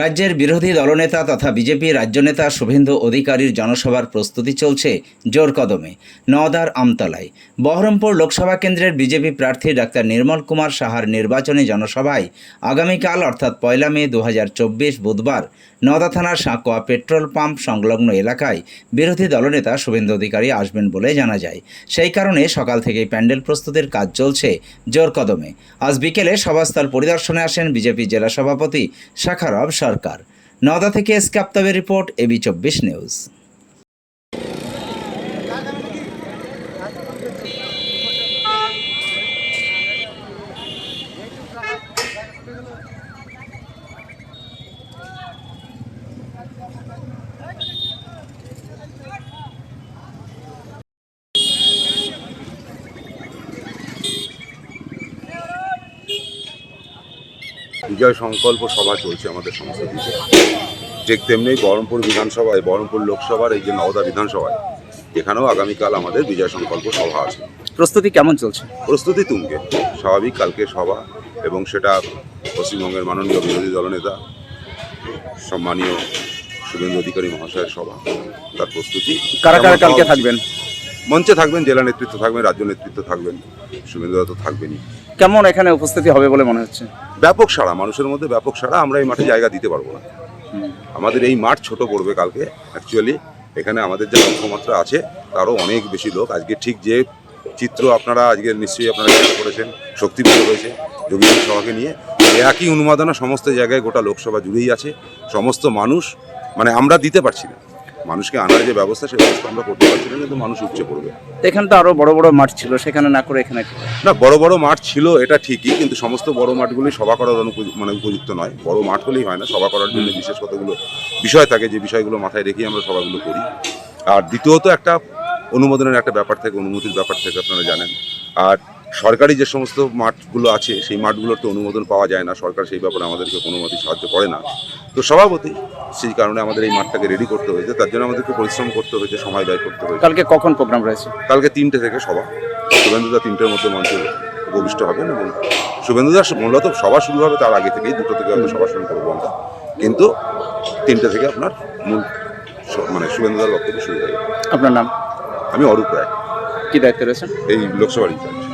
রাজ্যের বিরোধী দলনেতা তথা বিজেপি রাজ্য নেতা শুভেন্দু অধিকারীর জনসভার প্রস্তুতি চলছে জোর কদমে। নওদার আমতলায়। বহরমপুর লোকসভা কেন্দ্রের বিজেপি প্রার্থী ডাক্তার নির্মল কুমার সাহার নির্বাচনী জনসভায় আগামীকাল, অর্থাৎ পয়লা মে দু হাজার চব্বিশ বুধবার, নওদা থানার সাঁকোয়া পেট্রোল পাম্প সংলগ্ন এলাকায় বিরোধী দলনেতা শুভেন্দু অধিকারী আসবেন বলে জানা যায়। সেই কারণে সকাল থেকেই প্যান্ডেল প্রস্তুতির কাজ চলছে জোর কদমে। আজ বিকেলে সভাস্থল পরিদর্শনে আসেন বিজেপি জেলা সভাপতি শাখারব সরকার। নওদা থেকে এসকাপ্তাবের রিপোর্ট এবি চব্বিশ নিউজ। বিজয় সংকল্প সভা চলছে আমাদের সমস্ত দিকে। ঠিক তেমনি বহরমপুর বিধানসভায় বহরমপুর লোকসভার এই যে নওদা বিধানসভায় এখানেও আগামীকাল আমাদের বিজয় সংকল্প সভা আছে। প্রস্তুতি কেমন চলছে? প্রস্তুতি তুঙ্গে। স্বাভাবিক কালকে সভা এবং সেটা পশ্চিমবঙ্গের মাননীয় বিরোধী দলনেতা সম্মানীয় শুভেন্দু অধিকারী মহাশয়ের সভা তার প্রস্তুতি কারা কারা কালকে থাকবেন? মঞ্চে থাকবেন জেলা নেতৃত্ব থাকবেন রাজ্য নেতৃত্ব থাকবেন শুভেন্দুরা তো থাকবেনই। কেমন এখানে উপস্থিতি হবে বলে মনে হচ্ছে? ব্যাপক সারা মানুষের মধ্যে ব্যাপক সাড়া আমরা এই মাঠে জায়গা দিতে পারব না। আমাদের এই মাঠ ছোট পড়বে কালকে অ্যাকচুয়ালি এখানে আমাদের যে লক্ষ্যমাত্রা আছে তারও অনেক বেশি লোক। আজকে ঠিক যে চিত্র আপনারা আজকে নিশ্চয়ই আপনারা করেছেন শক্তি পুজো হয়েছে যোগী সভাকে নিয়ে। একই উন্মাদনা সমস্ত জায়গায় গোটা লোকসভা জুড়েই আছে। সমস্ত মানুষ মানে আমরা দিতে পারছি না। মানুষকে আনার যে ব্যবস্থা সেই ব্যবস্থা আমরা করতে পারছি না কিন্তু মানুষ উপচে পড়বে। এখানে তো আরও বড় বড় মাঠ ছিল সেখানে না করে এখানে না বড় বড় মাঠ ছিল এটা ঠিকই কিন্তু সমস্ত বড় মাঠগুলি সভা করার মানে উপযুক্ত নয়। বড় মাঠ হলেই হয় না সভা করার জন্য বিশেষ কতগুলো বিষয় থাকে যে বিষয়গুলো মাথায় রেখেই আমরা সভাগুলো করি। আর দ্বিতীয়ত একটা অনুমোদনের একটা ব্যাপার থাকে অনুমতির ব্যাপার থেকে আপনারা জানেন। আর সরকারি যে সমস্ত মাঠগুলো আছে সেই মাঠগুলোর তো অনুমোদন পাওয়া যায় না। সরকার সেই ব্যাপারে আমাদেরকে কোনো মতেই সাহায্য করে না। তো স্বভাবতই সেই কারণে আমাদের এই মাঠটাকে রেডি করতে হয়েছে। তার জন্য আমাদেরকে পরিশ্রম করতে হয়েছে সময় ব্যয় করতে হয়েছে। কালকে কখন প্রোগ্রাম রয়েছে? কালকে তিনটে থেকে সভা। শুভেন্দুদা তিনটের মধ্যে মঞ্চে উপবিষ্ট হবেন এবং শুভেন্দুদা মূলত সভা শুরু হবে তার আগে থেকেই দুটো থেকে হয়তো সভা শুরু করব আমরা। কিন্তু তিনটে থেকে আপনার মূল মানে শুভেন্দুদার বক্তব্য শুরু হয়ে আপনার নাম? আমি অরূপ রায়। কী দায়িত্বে রয়েছেন? এই লোকসভার ইনচার্জ।